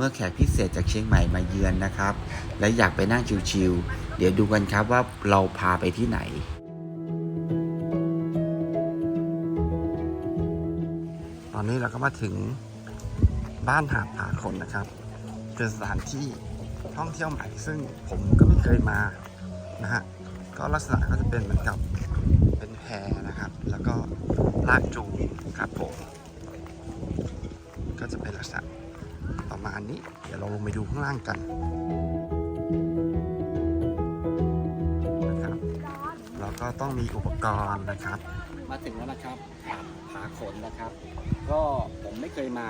เมื่อแขกพิเศษจากเชียงใหม่มาเยือนนะครับ และอยากไปนั่งชิวๆเดี๋ยวดูกันครับว่าเราพาไปที่ไหน ตอนนี้เราก็มาถึงบ้านหาดผาคนนะครับเป็นสถานที่ท่องเที่ยวใหม่ซึ่งผมก็ไม่เคยมานะฮะก็ลักษณะก็จะเป็นเหมือนกับเป็นแพนะครับ แล้วก็ลากจูงครับผมก็จะเป็นลักษณะ ประมาณนี้ เดี๋ยวเราลงไปดูข้างล่างกันนะครับแล้วก็ต้องมีอุปกรณ์นะครับ มาถึงแล้วนะครับผาขนนะครับ ก็ผมไม่เคยมา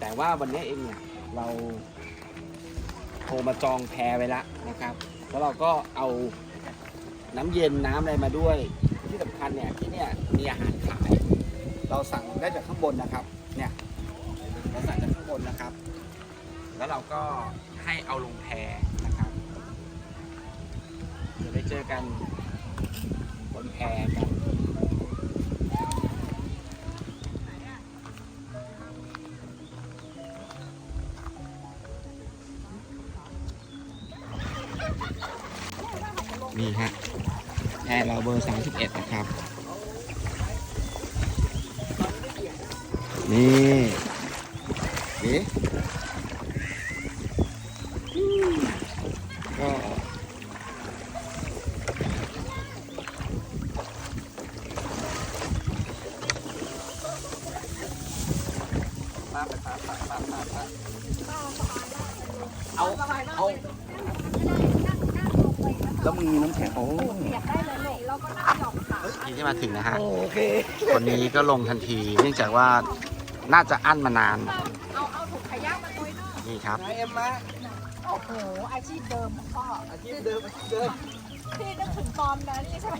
แต่ว่าวันนี้เองเนี่ยเราโทรมาจองแพรไว้แล้วนะครับ แล้วเราก็เอาน้ำเย็นน้ำอะไรมาด้วย ที่สำคัญเนี่ยที่เนี่ยมีอาหารขาย เราสั่งได้จากข้างบนนะครับ เนี่ยเราสั่งจาก บนนะครับ แล้วเราก็ให้เอาลงแพนะครับ เดี๋ยวได้เจอกันบนแพกันนี่ฮะแอร์เราเบอร์ 31 นะครับ นี่ ก็เอา เอา แล้วมึงมีน้ำแข็งโอ้นี่ที่มาถึงนะฮะ โอเค คนนี้ก็ลงทันที เนื่องจากว่าน่าจะอั้นมานาน นึงนี่ครับ นายเอ็มมาโอ้โห อาชีพเดิมของพ่ออาชีพเดิมอาชีพเดิมพี่นึกถึงตอนนั้นนี่ใช่ไหม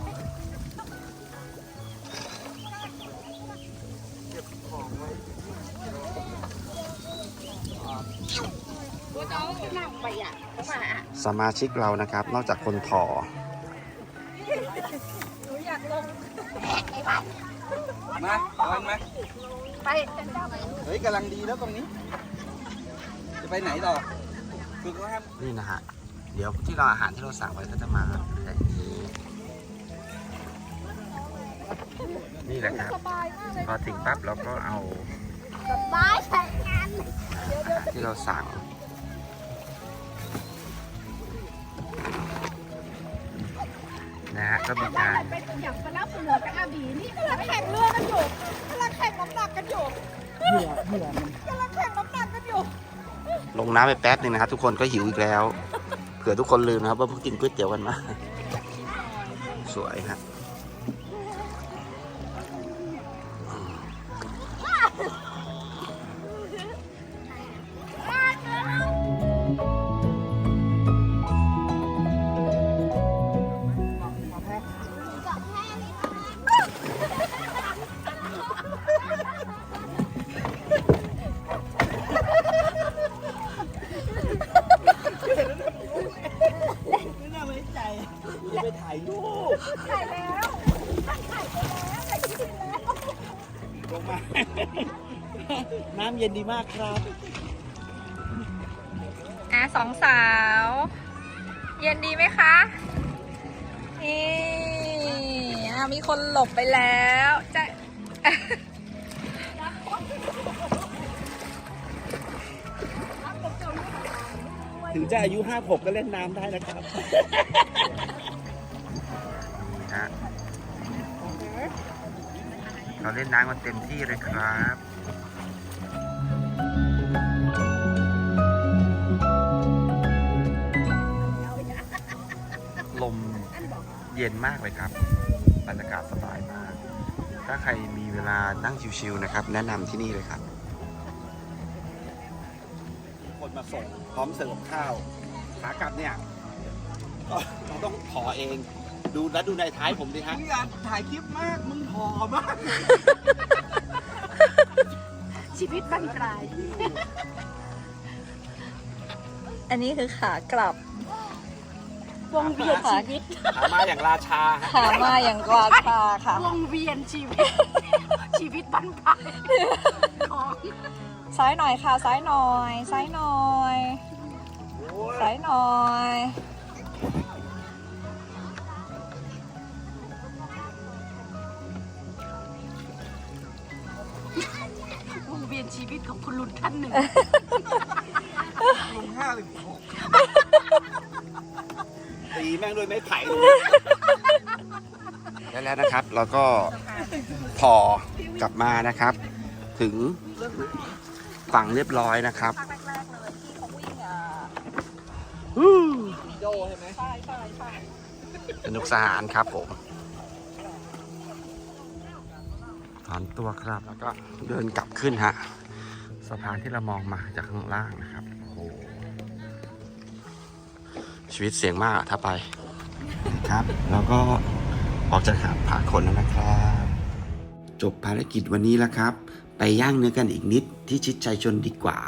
เก็บของไว้ตัวน้องนั่งไปอะเข้ามาอะสมาชิกเรานะครับ นอกจากคนถอหนูอยากลงมาเอาอันมาไปเป็นเจ้าไปเฮ้ยกำลังดีแล้วตรงนี้จะ ไปไหนต่อฝึกว่าครับนี่นะฮะ เดี๋ยวที่เราอาหารที่เราสั่งไว้ก็จะมาแบบนี้นี่แหละครับสบายมากเลยพอถึงปั๊บเราก็เอาสบายใช้งานอาหารที่เราสั่งนะฮะก็มีการเป็นอย่างปลาเสือกับอาบีนี่กำลังแข่งเรือกันอยู่กำลังแข่งน้ำหนักกันอยู่เหยื่อเหยื่อมันกำลังแข่งน้ำหนักกันอยู่ ลงน้ำไปแป๊บหนึ่งนะครับ ทุกคนก็หิวอีกแล้ว เผื่อทุกคนลืมนะครับ ว่าเพิ่งกินก๋วยเตี๋ยวกันมา สวยฮะ ล้วถ่ายไปแล้วถ่ายคลิปแล้วลงมา น้ำเย็นดีมากครับ อะสองสาว เย็นดีไหมคะ นี่อะมีคนหลบไปแล้วจะถึงจะอายุ56ก็เล่นน้ำได้นะครับ เราเล่นน้ำกันเต็มที่เลยครับลมเย็นมากเลยครับบรรยากาศสบายมาก ถ้าใครมีเวลานั่งชิวๆนะครับ แนะนำที่นี่เลยครับ คนมาส่งพร้อมเสิร์ฟข้าวขากลับเนี่ยเราต้องขอเอง ดูแล้วดูในท้ายผมดิฮะอยากถ่ายคลิปมาก มึงหอมาก ชีวิตบรรปลาย อันนี้คือขากลับวงเวียนชีวิตหามาอย่างราชาฮะขามาอย่างกราชาค่ะ วงเวียนชีวิต ชีวิตบรรปลายของสซ้ายหน่อยค่ะ ซ้ายหน่อย ซ้ายหน่อยซ้ายหน่อย ชีวิตของคุณลุงท่านหนึ่ง ลุงห้าหรือหกตีแม่งด้วยไม้ไผ่ได้แล้วนะครับเราก็พอกลับมานะครับ ถึงฝั่งเรียบร้อยนะครับภาคแรกๆเลยที่เขาวิ่งอะโดใช่ไหมใช่ใช่ใช่สนุกสนานครับผมถอนตัวครับแล้วก็เดินกลับขึ้นฮะ สะพานที่เรามองมาจากข้างล่างนะครับ โอ้โห ชีวิตเสี่ยงมากอะถ้าไป ครับ แล้วก็ออกจากหาดผาขนแล้วนะครับ จบภารกิจวันนี้แล้วครับ ไปย่างเนื้อกันอีกนิดที่ชิดใจชนดีกว่า